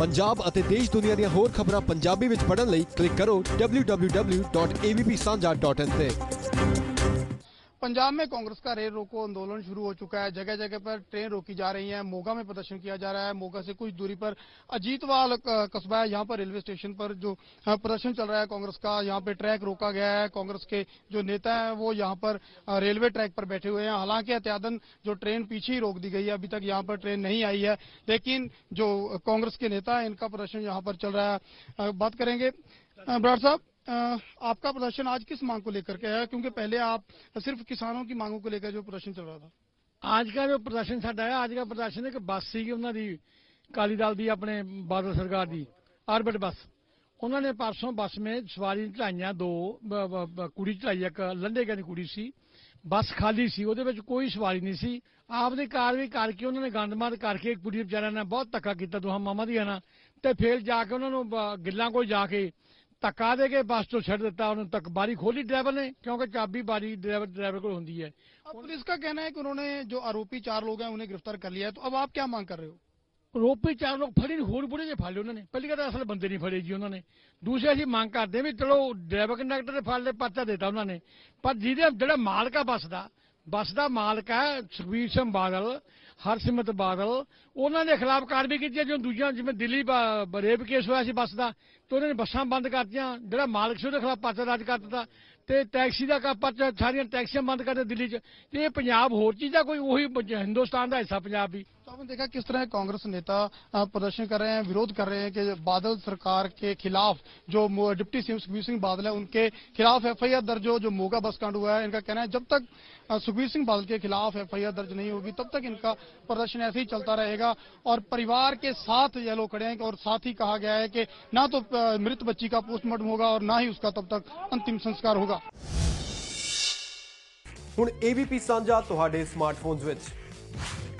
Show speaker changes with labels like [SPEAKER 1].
[SPEAKER 1] ਪੰਜਾਬ ਅਤੇ ਦੇਸ਼ ਦੁਨੀਆ ਦੀਆਂ ਹੋਰ ਖਬਰਾਂ ਪੰਜਾਬੀ ਵਿੱਚ ਪੜ੍ਹਨ ਲਈ ਕਲਿੱਕ ਕਰੋ www.avpsanja.in ਤੇ।
[SPEAKER 2] पंजाब में कांग्रेस का रेल रोको आंदोलन शुरू हो चुका है। जगह जगह पर ट्रेन रोकी जा रही है। मोगा में प्रदर्शन किया जा रहा है। मोगा से कुछ दूरी पर अजीतवाल कस्बा है। यहाँ पर रेलवे स्टेशन पर जो प्रदर्शन चल रहा है कांग्रेस का। यहाँ पे ट्रैक रोका गया है। कांग्रेस के जो नेता हैं, वो यहाँ पर रेलवे ट्रैक पर बैठे हुए हैं। हालाँकि अत्यादन जो ट्रेन पीछे ही रोक दी गई है। अभी तक यहाँ पर ट्रेन नहीं आई है। लेकिन जो कांग्रेस के नेता है, इनका प्रदर्शन यहाँ पर चल रहा है। बात करेंगे बराड़ साहब? आपका प्रदर्शन आज किस मांग को लेकर के है क्योंकि पहले आप सिर्फ किसानों की मांगों को लेकर जो प्रदर्शन चल रहा था
[SPEAKER 3] ਅੱਜ ਦਾ ਜੋ ਪ੍ਰਦਰਸ਼ਨ ਸਾਡਾ ਹੈ ਅੱਜ ਦਾ ਪ੍ਰਦਰਸ਼ਨ ਇੱਕ ਬੱਸ ਸੀਗੀ ਉਹਨਾਂ ਦੀ ਕਾਲੀ ਦਲ ਦੀ ਆਪਣੇ ਬਾਦਲ ਸਰਕਾਰ ਦੀ ਆਰਬਿਟ ਬੱਸ ਉਹਨਾਂ ਨੇ ਪਰਸੋਂ ਬੱਸ ਮੇ ਸਵਾਰੀ ਚੜਾਈਆਂ ਦੋ ਬ- ਬ- ਬ- ਕੁੜੀ ਚੜਾਈ ਇੱਕ ਲੰਡੇ ਦੀ ਕੁੜੀ ਸੀ ਬੱਸ ਖਾਲੀ ਸੀ ਉਹਦੇ ਵਿੱਚ ਕੋਈ ਸਵਾਰੀ ਨਹੀਂ ਸੀ ਆਪਦੀ ਕਾਰ ਵੀ ਕਰਕੇ ਉਹਨਾਂ ਨੇ ਗੰਦਮਾਦ ਕਰਕੇ ਕੁੜੀ ਵਿਚਾਰਿਆਂ ਨੇ ਬਹੁਤ ਧੱਕਾ ਕੀਤਾ ਦੋਹਾਂ ਮਾਮਾ ਦੀਆਂ ਨਾਲ ਤੇ ਫਿਰ ਜਾ ਕੇ ਉਹਨਾਂ ਨੂੰ ਬ- ਗਿੱਲਾਂ ਕੋਲ ਜਾ ਕੇ ਧੱਕਾ ਦੇ ਕੇ ਬੱਸ ਤੋਂ ਛੱਡ ਦਿੱਤਾ ਉਹਨੂੰ ਤੱਕ ਬਾਰੀ ਖੋਲੀ ਡਰਾਈਵਰ ਨੇ ਕਿਉਂਕਿ ਚਾਬੀ ਬਾਰੀ ਡਰਾਈਵਰ ਡਰਾਈਵਰ ਕੋਲ ਹੁੰਦੀ ਹੈ
[SPEAKER 2] अब पुलिस का कहना है कि उन्होंने जो आरोपी चार लोग हैं उन्हें गिरफ्तार कर लिया है तो अब आप क्या मांग कर रहे हो
[SPEAKER 3] ਰੋਪੀ ਚਾਰ ਲੋਕ ਫੜੇ ਨਹੀਂ ਹੋਰ ਬੁੜੇ ਜੇ ਫੜ ਲਏ ਉਹਨਾਂ ਨੇ ਪਹਿਲੀ ਗੱਲ ਤਾਂ ਅਸਲ ਬੰਦੇ ਨਹੀਂ ਫੜੇ ਜੀ ਉਹਨਾਂ ਨੇ ਦੂਸਰੇ ਅਸੀਂ ਮੰਗ ਕਰਦੇ ਹਾਂ ਵੀ ਚਲੋ ਡਰਾਈਵਰ ਕੰਡਕਟਰ ਨੇ ਫੜ ਲਏ ਪਰਚਾ ਦਿੱਤਾ ਉਹਨਾਂ ਨੇ ਪਰ ਜਿਹਦੇ ਜਿਹੜਾ ਮਾਲਕ ਆ ਬੱਸ ਦਾ ਬੱਸ ਦਾ ਮਾਲਕ ਹੈ ਸੁਖਬੀਰ ਸਿੰਘ ਬਾਦਲ ਹਰਸਿਮਤ ਬਾਦਲ, ਉਹਨਾਂ ਦੇ ਖਿਲਾਫ ਕਾਰਵਾਈ ਕੀਤੀ ਜਿਵੇਂ ਦੂਜਿਆਂ, ਜਿਵੇਂ ਦਿੱਲੀ ਰੇਪ ਕੇਸ ਹੋਇਆ ਸੀ ਬੱਸ ਦਾ, ਤੇ ਉਹਨਾਂ ਨੇ ਬੱਸਾਂ ਬੰਦ ਕਰਤੀਆਂ, ਜਿਹੜਾ ਮਾਲਕ ਸੀ ਉਹਦੇ ਖਿਲਾਫ ਪਰਚਾ ਦਰਜ ਕਰ ਦਿੱਤਾ, ਤੇ ਟੈਕਸੀ ਦਾ ਕਾ ਪਰਚਾ, ਸਾਰੀਆਂ ਟੈਕਸੀਆਂ ਬੰਦ ਕਰਦੇ ਦਿੱਲੀ 'ਚ, ਤੇ ਇਹ ਪੰਜਾਬ ਹੋਰ ਚੀਜ਼ਾਂ ਕੋਈ ਉਹੀ ਹਿੰਦੁਸਤਾਨ ਦਾ ਹਿੱਸਾ ਪੰਜਾਬ ਵੀ
[SPEAKER 2] आपने देखा किस तरह कांग्रेस नेता अ, प्रदर्शन कर रहे हैं विरोध कर रहे हैं कि बादल सरकार के खिलाफ जो मो- डिप्टी सीएम सुखबीर सिंह बादल है उनके खिलाफ एफआईआर दर्ज हो जो मोगा बस कांड हुआ है इनका कहना है जब तक अ, सुखबीर सिंह बादल के खिलाफ एफआईआर दर्ज नहीं होगी तब तक इनका प्रदर्शन ऐसे ही चलता रहेगा और परिवार के साथ ये लोग खड़े हैं और साथ ही कहा गया है कि ना तो अ, मृत बच्ची का पोस्टमार्टम होगा और ना ही उसका तब तक अंतिम संस्कार होगा
[SPEAKER 1] ਹੁਣ AVP ਸਾਂਝਾ ਤੁਹਾਡੇ ਸਮਾਰਟਫੋਨਸ ਵਿੱਚ